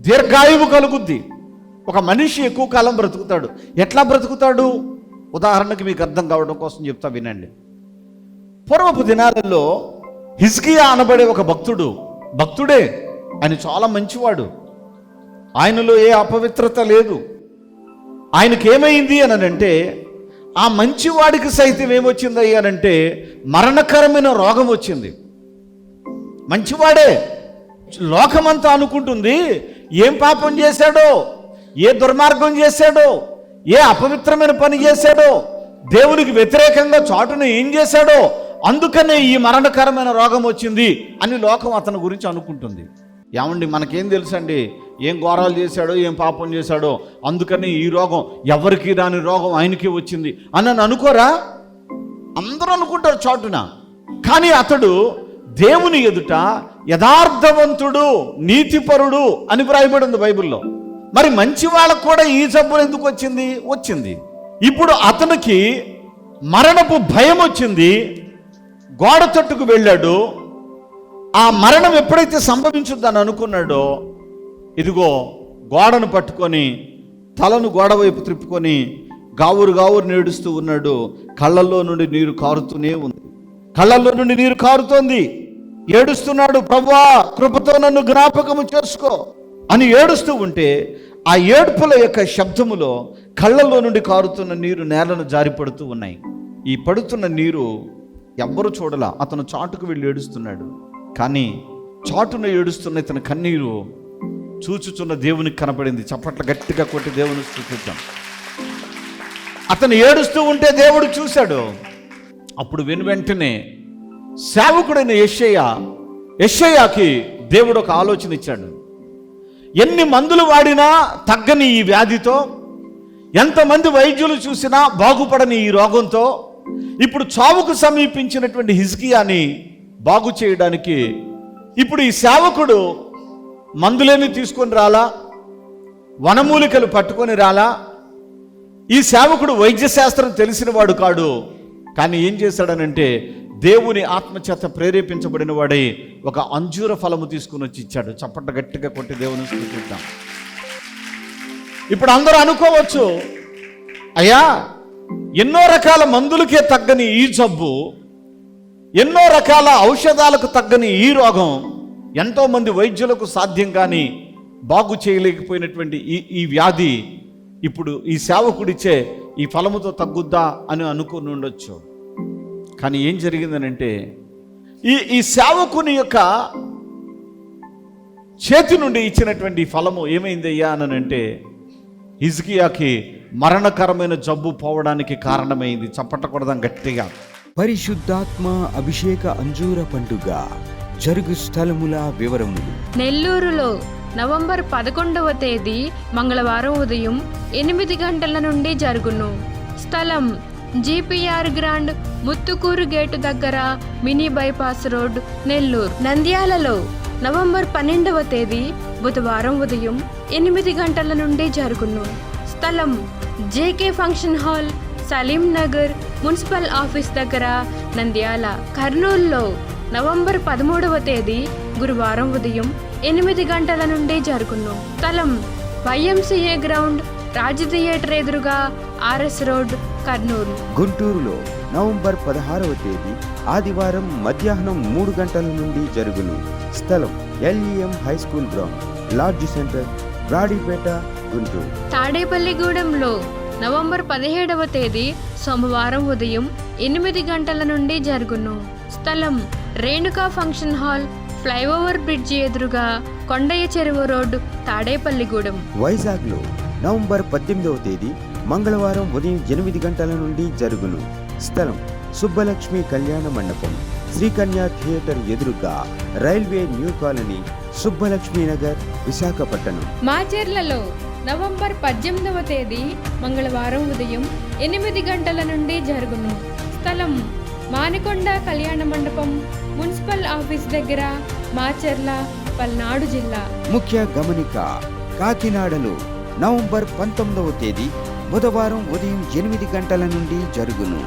దీర్ఘాయువు కలుగుద్ది. ఒక మనిషి ఎక్కువ కాలం బ్రతుకుతాడు. ఎట్లా బ్రతుకుతాడు? ఉదాహరణకి మీకు అర్థం కావడం కోసం చెప్తా వినండి. పూర్వపు దినాలలో హిజ్కియా అనబడే ఒక భక్తుడు భక్తుడే ఆయన చాలా మంచివాడు. ఆయనలో ఏ అపవిత్రత లేదు. ఆయనకి ఏమైంది అని అంటే ఆ మంచివాడికి సైతం ఏమొచ్చింది అయ్యానంటే మరణకరమైన రోగం వచ్చింది. మంచివాడే లోకమంతా అనుకుంటుంది ఏం పాపం చేశాడో? ఏ దుర్మార్గం చేశాడో? ఏ అపవిత్రమైన పని చేశాడో? దేవునికి వ్యతిరేకంగా చాటును ఏం చేశాడో? అందుకనే ఈ మరణకరమైన రోగం వచ్చింది అని లోకం అతని గురించి అనుకుంటుంది. ఏమండి మనకేం తెలుసండి? ఏం ఘోరాలు చేశాడో ఏం పాపం చేశాడో? అందుకని ఈ రోగం ఎవరికి రాని రోగం ఆయనకి వచ్చింది అని అని అనుకోరా? అందరూ అనుకుంటారు చాటున. కానీ అతడు దేవుని ఎదుట యథార్థవంతుడు నీతిపరుడు అని వ్రాయబడి ఉంది బైబిల్లో. మరి మంచి వాళ్ళకు కూడా ఈ జబ్బు ఎందుకు వచ్చింది? వచ్చింది. ఇప్పుడు అతనికి మరణపు భయం వచ్చింది. గోడ తట్టుకు వెళ్ళాడు. ఆ మరణం ఎప్పుడైతే సంభవించుద్దని అనుకున్నాడో ఇదిగో గోడను పట్టుకొని తలను గోడ వైపు త్రిప్పుకొని గావురు గావురు నేడుస్తూ ఉన్నాడు. కళ్ళల్లో నుండి నీరు కారుతూనే ఉంది. కళ్ళల్లో నుండి నీరు కారుతోంది. ఏడుస్తున్నాడు ప్రవ్వా కృపతో నన్ను జ్ఞాపకము చేసుకో. అని ఏడుస్తూ ఉంటే ఆ ఏడుపుల యొక్క శబ్దములో కళ్ళల్లో నుండి కారుతున్న నీరు నేలను జారిపడుతూ ఉన్నాయి. ఈ పడుతున్న నీరు ఎవ్వరు చూడలా. అతను చాటుకు వెళ్ళి ఏడుస్తున్నాడు. కానీ చాటున ఏడుస్తున్న ఇతని కన్నీరు చూచుచున్న దేవునికి కనపడింది. చప్పట్ల గట్టిగా కొట్టి దేవుని స్థుతిద్దాం అతను ఏడుస్తూ ఉంటే దేవుడు చూశాడు. అప్పుడు వెను వెంటనే సేవకుడైన యశయ్య యశయ్యకి దేవుడు ఒక ఆలోచన ఇచ్చాడు. ఎన్ని మందులు వాడినా తగ్గని ఈ వ్యాధితో ఎంతమంది వైద్యులు చూసినా బాగుపడని ఈ రోగంతో ఇప్పుడు చావుకు సమీపించినటువంటి హిజ్కియాని బాగు చేయడానికి ఇప్పుడు ఈ సేవకుడు మందులేమి తీసుకొని రాలా వనమూలికలు పట్టుకొని రాలా ఈ సేవకుడు వైద్య శాస్త్రం కాడు. కానీ ఏం చేశాడనంటే దేవుని ఆత్మచేత ప్రేరేపించబడిన వాడే ఒక అంజూర ఫలము తీసుకుని వచ్చి ఇచ్చాడు. చప్పట్ట గట్టిగా కొట్టి దేవుని స్థుతిద్దాం. ఇప్పుడు అందరూ అనుకోవచ్చు అయ్యా ఎన్నో రకాల మందులకే తగ్గని ఈ జబ్బు ఎన్నో రకాల ఔషధాలకు తగ్గని ఈ రోగం ఎంతోమంది వైద్యులకు సాధ్యం కానీ బాగు చేయలేకపోయినటువంటి ఈ ఈ వ్యాధి ఇప్పుడు ఈ సేవకుడిచ్చే ఈ ఫలముతో తగ్గుద్దా అని అనుకుని ఉండొచ్చు. కానీ ఏం జరిగిందనంటే ఈ ఈ సేవకుని యొక్క చేతి నుండి ఇచ్చినటువంటి ఫలము ఏమైందయ్యా అని అంటే హిజ్కియాకి మరణకరమైన జబ్బు పోవడానికి కారణమైంది. చప్పట్టకూడదాం గట్టిగా. పరిశుద్ధాత్మ అభిషేక అంజూర పండుగ జరుగు స్థలముల వివరములు. నెల్లూరులో నవంబర్ పదకొండవ తేదీ మంగళవారం ఉదయం ఎనిమిది గంటల నుండి జరుగును. స్థలం జీపీఆర్ గ్రాండ్ ముత్తుకూరు గేటు దగ్గర మినీ బైపాస్ రోడ్ నెల్లూరు. నంద్యాలలో నవంబర్ పన్నెండవ తేదీ బుధవారం ఉదయం ఎనిమిది గంటల నుండి జరుగును. స్థలం JK function hall Saleem Nagar municipal office దగ్గర నంద్యాల. కర్నూలులో నవంబర్ పదమూడవ తేదీ గురువారం ఉదయం ఎనిమిది గంటల నుండి జరుగును. స్థలం వైఎంసీఏ గ్రౌండ్ రాజ్ థియేటర్ ఎదురుగా ఆర్ఎస్ రోడ్ కర్నూలు. గుంటూరులో నవంబర్ పదహారవ తేదీ ఆదివారం మధ్యాహ్నం మూడు గంటల నుండి జరుగును. స్థలం LEM high school ground lodge center Brodipet Guntur. తాడేపల్లిగూడెంలో November పదిహేడవ తేదీ సోమవారం ఉదయం ఎనిమిది గంటల నుండి జరుగును. స్థలం Renuka function hall flyover bridge ఎదురుగా కొండయ్య చెరువు రోడ్ తాడేపల్లిగూడెం. వైజాగ్లో నవంబర్ పద్దెనిమిదవ తేదీ మంగళవారం ఉదయం ఎనిమిది గంటల నుండి జరుగును. స్థలం సుబ్బలక్ష్మి కళ్యాణ మండపం. శ్రీకన్య థియేటర్ ఎదురుగా railway new colony Subbalakshmi Nagar Visakhapatnam. మాచెర్లలో November పద్దెనిమిదవ తేదీ మంగళవారం ఉదయం ఎనిమిది గంటల నుండి జరుగును. స్థలం మానికొండ కళ్యాణ మండపం మున్సిపల్ ఆఫీస్ దగ్గర మాచెర్ల పల్నాడు జిల్లా. ముఖ్య గమనిక కాకినాడలో నవంబర్ పంతొమ్మిదవ తేదీ బుధవారం ఉదయం ఎనిమిది గంటల నుండి జరుగును.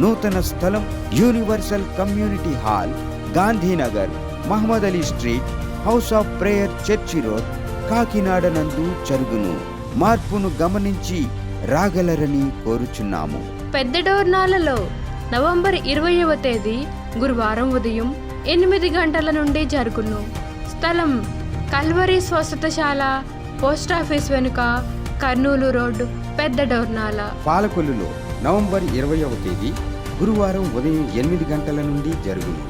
నూతన స్థలం universal community hall Gandhinagar Mohammed Ali street house of prayer church road Kakinada నందు జరుగును. మార్పును గమనించి రాగలరని కోరుచున్నాము. పెద్ద డోర్నాలలో నవంబర్ ఇరవైవ తేదీ గురువారం ఉదయం ఎనిమిది గంటల నుండి జరుగును. స్థలం కల్వరి స్వస్థతశాల పోస్టాఫీస్ వెనుక కర్నూలు రోడ్డు పెద్ద డోర్నాల పాలకొల్లులో నవంబర్ ఇరవయవ తేదీ గురువారం ఉదయం ఎనిమిది గంటల నుండి జరుగును.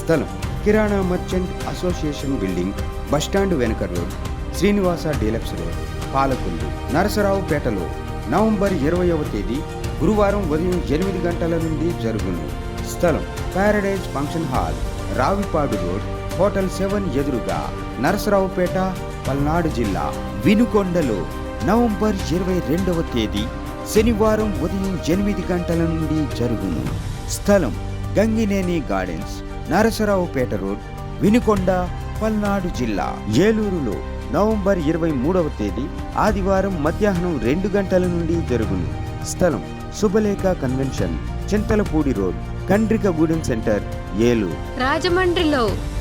స్థలం kirana merchant association building bus stand వెనుక road Srinivasa deluxe road Palakollu నరసరావుపేటలో November ఇరవయవ తేదీ గురువారం ఉదయం ఎనిమిది గంటల నుండి జరుగును. స్థలం paradise function hall Ravipadu road hotel seven ఎదురుగా నరసరావుపేట పల్నాడు జిల్లా వినుకొండలో. నవంబర్ ఇరవై రెండవ తేదీ శనివారం ఉదయం ఎనిమిది గంటల నుండి జరుగును. స్థలం గంగినేని గార్డెన్స్ నరసరావుపేట రోడ్ వినుకొండ పల్నాడు జిల్లా. ఏలూరులో నవంబర్ ఇరవై మూడవ తేదీ ఆదివారం మధ్యాహ్నం రెండు గంటల నుండి జరుగును. స్థలం Subhalekha convention Chintalapudi road Kandrikagudem centre Eluru. రాజమండ్రిలో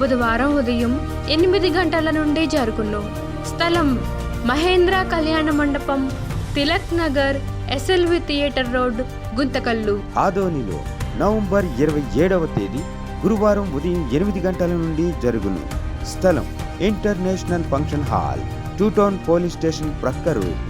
బుధవారం ఉదయం ఎనిమిది గంటల నుండి జరుగును. స్థలం Mahendra Kalyana Mandapam Tilak Nagar SLV theatre road Guntakal. ఆదోనిలో నవంబర్ ఇరవై ఏడవ తేదీ గురువారం ఉదయం ఎనిమిది గంటల నుండి జరుగును. స్థలం international function hall two town police station ప్రక్క రోడ్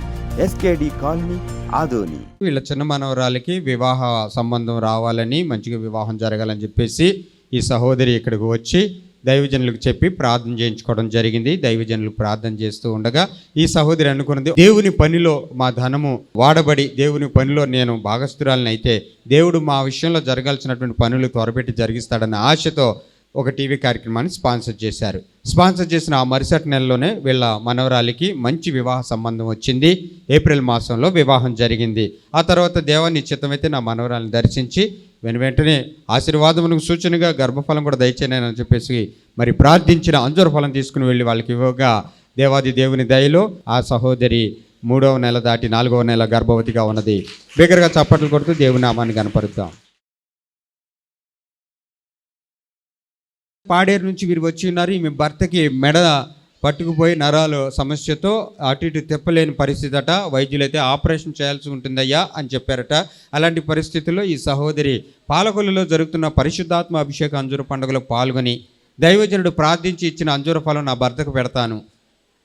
ఎస్కేడి కాలనీ ఆదోని. వీళ్ళ చిన్న మనవరాలకి వివాహ సంబంధం రావాలని మంచిగా వివాహం జరగాలని చెప్పేసి ఈ సహోదరి ఇక్కడికి వచ్చి దైవజనులకు చెప్పి ప్రార్థన చేయించుకోవడం జరిగింది. దైవజనులు ప్రార్థన చేస్తూ ఉండగా ఈ సహోదరి అనుకున్నది దేవుని పనిలో మా ధనము వాడబడి దేవుని పనిలో నేను భాగస్థురాలని అయితే దేవుడు మా విషయంలో జరగాల్సినటువంటి పనులు త్వరపెట్టి జరిగిస్తాడన్న ఆశతో ఒక టీవీ కార్యక్రమాన్ని స్పాన్సర్ చేశారు. స్పాన్సర్ చేసిన ఆ మరుసటి నెలలోనే వీళ్ళ మనవరాలికి మంచి వివాహ సంబంధం వచ్చింది. ఏప్రిల్ మాసంలో వివాహం జరిగింది. ఆ తర్వాత దేవాన్ని చిత్తమైతే నా మనవరాలను దర్శించి వెను వెంటనే ఆశీర్వాదమునకు సూచనగా గర్భఫలం కూడా దయచేయనని చెప్పేసి మరి ప్రార్థించిన అంజుర ఫలం తీసుకుని వెళ్ళి వాళ్ళకి ఇవ్వగా దేవాది దేవుని దయలో ఆ సహోదరి మూడవ నెల దాటి నాలుగవ నెల గర్భవతిగా ఉన్నది. బిగ్గరగా చప్పట్లు కొడుతూ దేవుని నామాన్ని కనపరుద్దాం పాడేరు నుంచి వీరు వచ్చి ఉన్నారు. ఈమె భర్తకి మెడ పట్టుకుపోయి నరాలు సమస్యతో అటు ఇటు తిప్పలేని పరిస్థితి అట వైద్యులైతే ఆపరేషన్ చేయాల్సి ఉంటుందయ్యా అని చెప్పారట. అలాంటి పరిస్థితుల్లో ఈ సహోదరి పాలకొల్లులో జరుగుతున్న పరిశుద్ధాత్మ అభిషేక అంజూర పండుగలో పాల్గొని దైవజనుడు ప్రార్థించి ఇచ్చిన అంజూర ఫలం నా భర్తకు పెడతాను.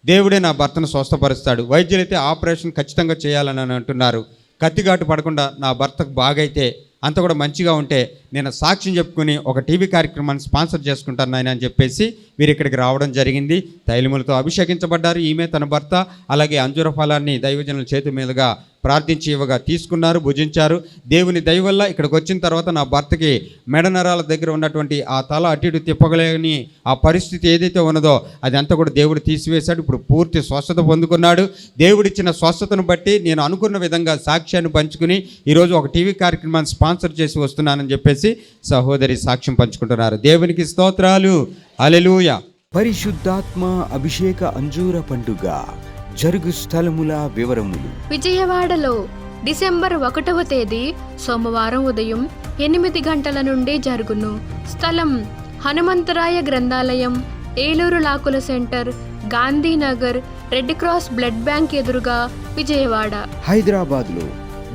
దేవుడే నా భర్తను స్వస్థపరుస్తాడు. వైద్యులైతే ఆపరేషన్ ఖచ్చితంగా చేయాలని అంటున్నారు. కత్తిగాటు పడకుండా నా భర్తకు బాగైతే అంత కూడా మంచిగా ఉంటే నేను సాక్ష్యం చెప్పుకుని ఒక టీవీ కార్యక్రమాన్ని స్పాన్సర్ చేసుకుంటాను నాయన అని చెప్పేసి వీరు ఇక్కడికి రావడం జరిగింది. తైలములతో అభిషేకించబడ్డారు. ఈమె తన భర్త అలాగే అంజుర ఫలాన్ని దైవజనుల చేతి మీదుగా ప్రార్థించి ఇవ్వగా తీసుకున్నారు భుజించారు. దేవుని దయ వల్ల ఇక్కడికి వచ్చిన తర్వాత నా భర్తకి మెడ నరాల దగ్గర ఉన్నటువంటి ఆ తల అటు ఇటు తిప్పగలేని ఆ పరిస్థితి ఏదైతే ఉన్నదో అది అంతా కూడా దేవుడు తీసివేశాడు. ఇప్పుడు పూర్తి స్వస్థత పొందుకున్నాడు. దేవుడిచ్చిన స్వస్థతను బట్టి నేను అనుకున్న విధంగా సాక్ష్యాన్ని పంచుకుని ఈరోజు ఒక టీవీ కార్యక్రమాన్ని స్పాన్సర్ చేసి వస్తున్నానని చెప్పేసి సహోదరి సాక్ష్యం పంచుకుంటున్నారు. దేవునికి స్తోత్రాలు. అలెలుయ పరిశుద్ధాత్మ అభిషేక అంజూర పండుగ. జరుగు స్థలముల వివరములు. విజయవాడలో డిసెంబర్ ఒకటవ తేదీ సోమవారం ఉదయం ఎనిమిది గంటల నుండి జరుగును. స్థలం హనుమంతరాయ గ్రంథాలయం Eluru లాకుల centre Gandhinagar red cross blood bank ఎదురుగా విజయవాడ. హైదరాబాద్లో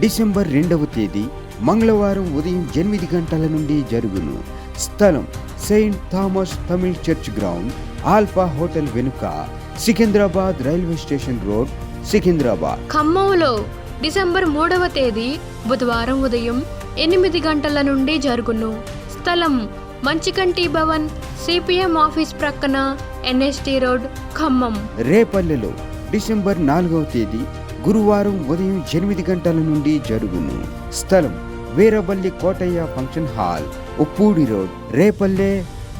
డిసెంబర్ రెండవ తేదీ మంగళవారం ఉదయం ఎనిమిది గంటల నుండి జరుగును. స్థలం Saint Thomas Tamil church ground Alpha hotel వెనుక Secunderabad railway station road Secunderabad. ఖమ్మంలో డిసెంబర్ మూడవ తేదీ బుధవారం ఉదయం ఎనిమిది గంటల నుండి జరుగును. స్థలం మంచికంటి భవన్ సిపిఎం ఆఫీస్ ప్రక్కన ఎన్ఎస్టి రోడ్ ఖమ్మం. రేపల్లెలో డిసెంబర్ నాలుగవ తేదీ గురువారం ఉదయం ఎనిమిది గంటల నుండి జరుగును. స్థలం Veeraballi Kotaiah function hall Uppudi road Repalle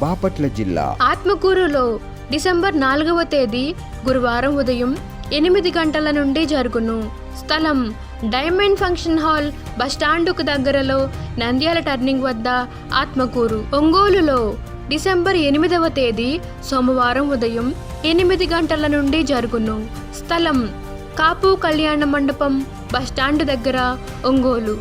Bapatla జిల్లా. ఆత్మకూరులో డిసెంబర్ నాలుగవ తేదీ గురువారం ఉదయం ఎనిమిది గంటల నుండి జరుగును. స్థలం డైమండ్ ఫంక్షన్ హాల్ బస్టాండుకు దగ్గరలో నంద్యాల టర్నింగ్ వద్ద ఆత్మకూరు. ఒంగోలులో డిసెంబర్ ఎనిమిదవ తేదీ సోమవారం ఉదయం ఎనిమిది గంటల నుండి జరుగును. స్థలం కాపు కళ్యాణ మండపం బస్టాండ్ దగ్గర ఒంగోలు.